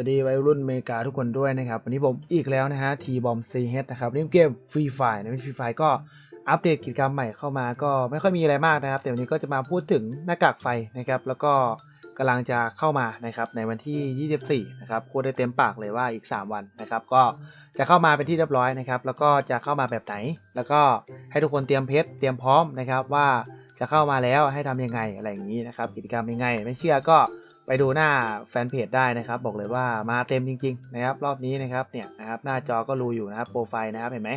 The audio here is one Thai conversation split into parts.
สวัสดีไวรุ่นอเมริกาทุกคนด้วยนะครับวันนี้ผมอีกแล้วนะฮะทีบอมซีเฮดนะครับเล่นเกมฟรีไฟนะฟรีไฟก็อัปเดตกิจกรรมใหม่เข้ามาก็ไม่ค่อยมีอะไรมากนะครับ แต่วันนี้ก็จะมาพูดถึงหน้ากากไฟนะครับแล้วก็กำลังจะเข้ามานะครับในวันที่ 24 นะครับพูดได้เต็มปากเลยว่าอีก 3 วันนะครับก็จะเข้ามาเป็นที่เรียบร้อยนะครับแล้วก็จะเข้ามาแบบไหน แล้วก็ให้ทุกคนเตรียมเพชรเตรียมพร้อมนะครับว่าจะเข้ามาแล้วให้ทำยังไงอะไรอย่างนี้นะครับกิจกรรมยังไง ไม่เชื่อก็ ไปดูหน้าแฟนเพจได้นะครับ บอกเลยว่ามาเต็มจริง ๆ นะครับ รอบนี้นะครับเนี่ยนะครับหน้าจอก็รูอยู่นะครับโปรไฟล์นะครับเห็นไหม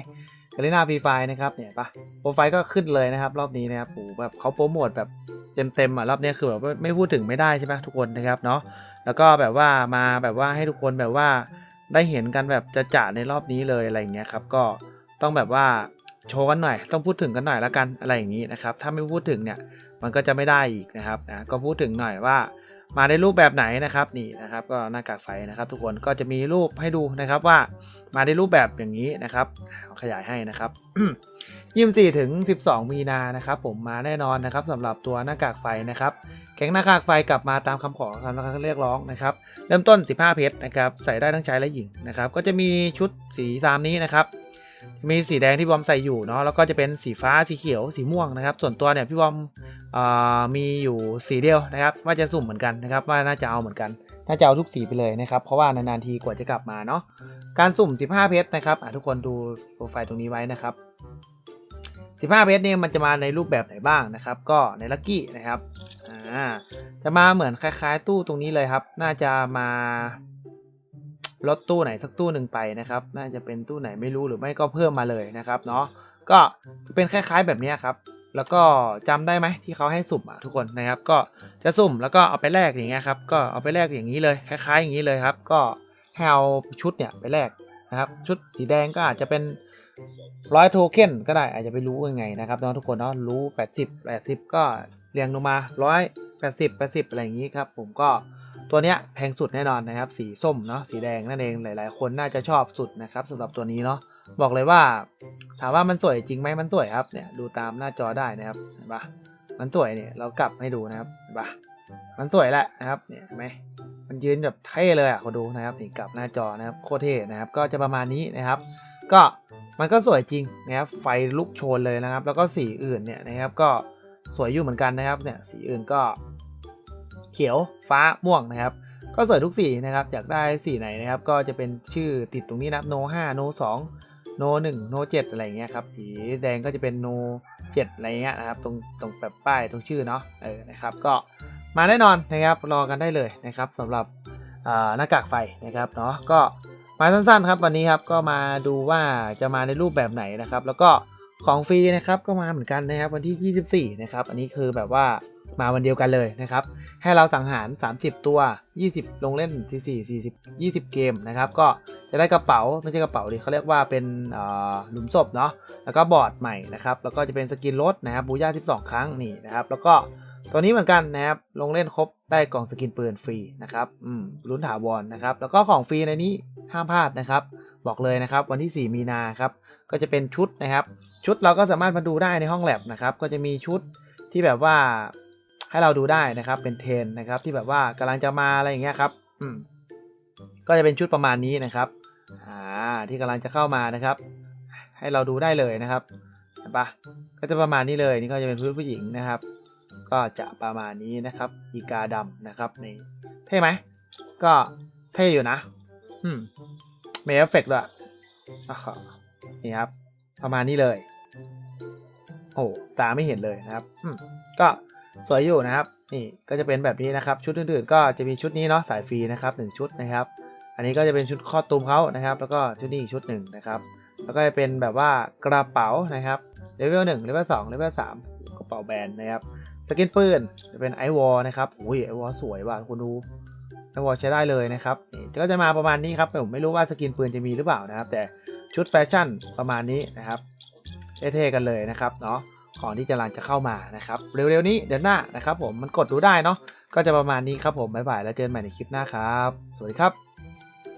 กาลิน่าฟรีไฟนะครับเนี่ยปะโปรไฟล์ก็ขึ้นเลยนะครับ รอบนี้นะครับโอ้แบบเขาโปรโมทแบบเต็มๆอะรอบนี้คือแบบไม่พูดถึงไม่ได้ใช่ไหมทุกคนนะครับเนาะแล้วก็แบบว่ามาแบบว่าให้ทุกคนแบบว่าได้เห็นกันแบบจะจ่าในรอบนี้เลยอะไรอย่างเงี้ยครับก็ต้องแบบว่าโชว์กันหน่อย ต้องพูดถึงกันหน่อยละกันอะไรอย่างนี้นะครับถ้าไม่พูดถึงเนี่ยมันก็จะไม่ได้อีกนะครับนะก็พูดถึงหน่อยว่า มาในรูปแบบไหนนะครับนี่นะครับก็หน้ากากไฟนะครับ ทุกคนก็จะมีรูปให้ดูนะครับว่ามาในรูปแบบอย่างนี้นะครับ ขยายให้นะครับยี่สี่ถึง12มีนานะครับ ผมมาแน่นอนนะครับสำหรับตัวหน้ากากไฟนะครับแข็งหน้ากากไฟกลับมาตามคำขอคำเรียกร้องนะครับเริ่มต้น 15 เพชรนะครับใส่ได้ทั้งชายและหญิงนะครับก็จะมีชุดสีตามนี้นะครับ มีสีแดงที่บอมใส่อยู่เนาะแล้วก็จะเป็นสีฟ้าสีเขียวสีม่วงนะครับ ส่วนตัวเนี่ยพี่บอมมีอยู่สีเดียวนะครับว่าจะสุ่มเหมือนกันนะครับว่าน่าจะเอาเหมือนกัน น่าจะเอาทุกสีไปเลยนะครับ เพราะว่านานๆทีกว่าจะกลับมาเนาะการสุ่ม 15 เพชรนะครับทุกคนดูโปรไฟล์ตรงนี้ไว้นะครับ 15 เพชรเนี่ยมันจะมาในรูปแบบไหนบ้างนะครับ ก็ในลัคกี้นะครับจะมาเหมือนคล้าย ๆ ตู้ตรงนี้เลยครับ น่าจะมา ลดตู้ไหนสักตู้หนึ่งไปนะครับ น่าจะเป็นตู้ไหนไม่รู้หรือไม่ก็เพิ่มมาเลยนะครับเนาะก็เป็นคล้ายๆแบบนี้ครับ แล้วก็จำได้ไหมที่เขาให้สุ่มอะทุกคนนะครับ ก็จะสุ่มแล้วก็เอาไปแลกอย่างเงี้ยครับก็เอาไปแลกอย่างนี้เลยคล้ายๆ อย่างนี้เลยครับ ก็ให้เอาชุดเนี่ยไปแลกนะครับ ชุดสีแดงก็อาจจะเป็นร้อยโทเค็นก็ได้อาจจะไปรู้ยังไงนะครับเนาะทุกคนเนาะรู้ 80 80 ก็เรียงลงมาร้อยแปดสิบแปดสิบอะไรอย่างนี้ครับ ผมก็ ตัวเนี้ยแพงสุดแน่นอนนะครับ สีส้มเนาะสีแดงนั่นเองหลาย ๆ คนน่าจะชอบสุดนะครับสำหรับตัวนี้เนาะบอกเลยว่า ถามว่ามันสวยจริงไหมมันสวยครับเนี่ยดูตามหน้าจอได้นะครับเห็นปะมันสวยเนี่ยเรากลับให้ดูนะครับเห็นปะมันสวยแหละนะครับเนี่ยเห็นไหมมันยืนแบบเท่เลยอะเขาดูนะครับนี่กลับหน้าจอนะครับโคตรเท่นะครับ ก็จะประมาณนี้นะครับ ก็มันก็สวยจริงนะครับไฟลุกโชนเลยนะครับ แล้วก็สีอื่นเนี่ยนะครับก็สวยอยู่เหมือนกันนะครับเนี่ยสีอื่นก็ เขียวฟ้าม่วงนะครับ ก็เสวยทุกสีนะครับอยากได้สีไหนนะครับ ก็จะเป็นชื่อติดตรงนี้นะครับ no 5 no 2 no 1 no 7อะไรเงี้ยครับสีแดงก็จะเป็น no 7อะไรเงี้ยนะครับตรงตรงแบบป้ายตรงชื่อเนาะเออนะครับก็มาแน่นอนนะครับรอกันได้เลยนะครับสำหรับหน้ากากไฟนะครับเนาะก็มาสั้นๆครับวันนี้ครับก็มาดูว่าจะมาในรูปแบบไหนนะครับ แล้วก็ของฟรีนะครับก็มาเหมือนกันนะครับวันที่ 24 นะครับ อันนี้คือแบบว่า มาวันเดียวกันเลยนะครับ ให้เราสังหาร 30 ตัว 20 ลงเล่น44 40 20 เกมนะครับ ก็จะได้กระเป๋าไม่ใช่กระเป๋าดิเขาเรียกว่าเป็นหลุมศพเนาะ แล้วก็บอร์ดใหม่นะครับ แล้วก็จะเป็นสกินรถนะครับบูย่า12 ครั้งนี่นะครับ แล้วก็ตัวนี้เหมือนกันนะครับ ลงเล่นครบได้กล่องสกินปืนฟรีนะครับ อืมลุ้นถาวรนะครับ แล้วก็ของฟรีในนี้ห้ามพลาดนะครับ บอกเลยนะครับวันที่ 4 มีนาครับ ก็จะเป็นชุดนะครับ ชุดเราก็สามารถมาดูได้ในห้องแลบนะครับ ก็จะมีชุดที่แบบว่า ให้เราดูได้นะครับเป็นเทนนะครับที่แบบว่ากำลังจะมาอะไรอย่างเงี้ยครับอืมก็จะเป็นชุดประมาณนี้นะครับอ่าที่กำลังจะเข้ามานะครับ ให้เราดูได้เลยนะครับเห็นปะก็จะประมาณนี้เลยนี่ก็จะเป็นชุดผู้หญิงนะครับ ก็จะประมาณนี้นะครับอีกาดำนะครับนี่เท่ไหมก็เท่อยู่นะ อืมเมฟเฟกต์ด้วยนี่ครับ ประมาณนี้เลย โอ้ตาไม่เห็นเลยนะครับ อืมก็ สวยอยู่นะครับ นี่ก็จะเป็นแบบนี้นะครับ ชุดอื่นๆ ก็จะมีชุดนี้เนาะสายฟรีนะครับหนึ่งชุดนะครับ อันนี้ก็จะเป็นชุดข้อตูมเขานะครับ แล้วก็ชุดนี้อีกชุดหนึ่งนะครับ แล้วก็จะเป็นแบบว่ากระเป๋านะครับเลเวลหนึ่งเลเวลสองเลเวลสามกระเป๋าแบรนด์นะครับสกินปืนจะเป็นไอวอลนะครับอุ้ยไอวอลสวยว่ะคุณดูไอวอลใช้ได้เลยนะครับนี่ก็จะมาประมาณนี้ครับผมไม่รู้ว่าสกินปืนจะมีหรือเปล่านะครับ แต่ชุดแฟชั่นประมาณนี้นะครับเท่ๆกันเลยนะครับเนาะ ก่อนที่จะลังจะเข้ามานะครับ เร็วๆนี้เดือนหน้านะครับผมมันกดดูได้เนาะก็จะประมาณนี้ครับผมบ๊ายบายแล้วเจอกันใหม่ในคลิปหน้าครับ สวัสดีครับ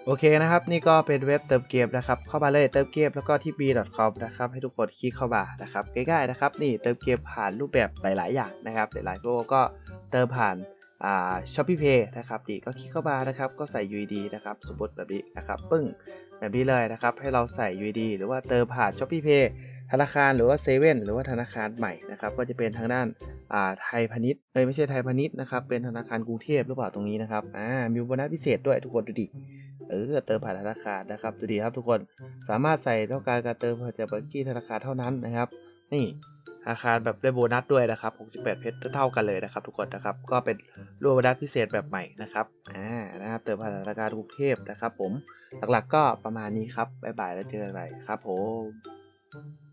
โอเคนะครับ นี่ก็เป็นเว็บเติมเกมนะครับ เข้ามาเลยเติมเกมแล้วก็ที่ b.com นะครับให้ทุกคนคลิกเข้ามานะครับง่ายๆนะครับนี่เติมเกมผ่านรูปแบบหลาย ๆ อย่างนะครับหลายๆโลกก็เติมผ่านอ่า Shopee Pay นะครับดีก็คลิกเข้ามานะครับ ก็ใส่ UID นะครับสมมติแบบนี้นะครับ ปึ้งแบบนี้เลยนะครับ ให้เราใส่ UID หรือว่าเติมผ่าน Shopee Pay ธนาคารหรือว่าเซเว่นหรือว่าธนาคารใหม่นะครับก็จะเป็นทางด้านอ่าไทยพาณิชย์เอ้ยไม่ใช่ไทยพาณิชย์นะครับเป็นธนาคารกรุงเทพหรือเปล่าตรงนี้นะครับอ่ามีโบนัสพิเศษด้วยทุกคนดูดิเออเติมผ่านธนาคารนะครับดูดีครับทุกคนสามารถใส่ต้องการการเติมผ่านจากบัญชีธนาคารเท่านั้นนะครับ นี่ธนาคารแบบได้โบนัสด้วยนะครับ 68 เพชรเท่ากันเลยนะครับ ทุกคนนะครับ ก็เป็นรวมโบนัสพิเศษแบบใหม่นะครับอ่านะครับเติมผ่านธนาคารกรุงเทพนะครับ ผมหลักๆก็ประมาณนี้ครับบ๊ายบายแล้วเจอกันใหม่ครับผม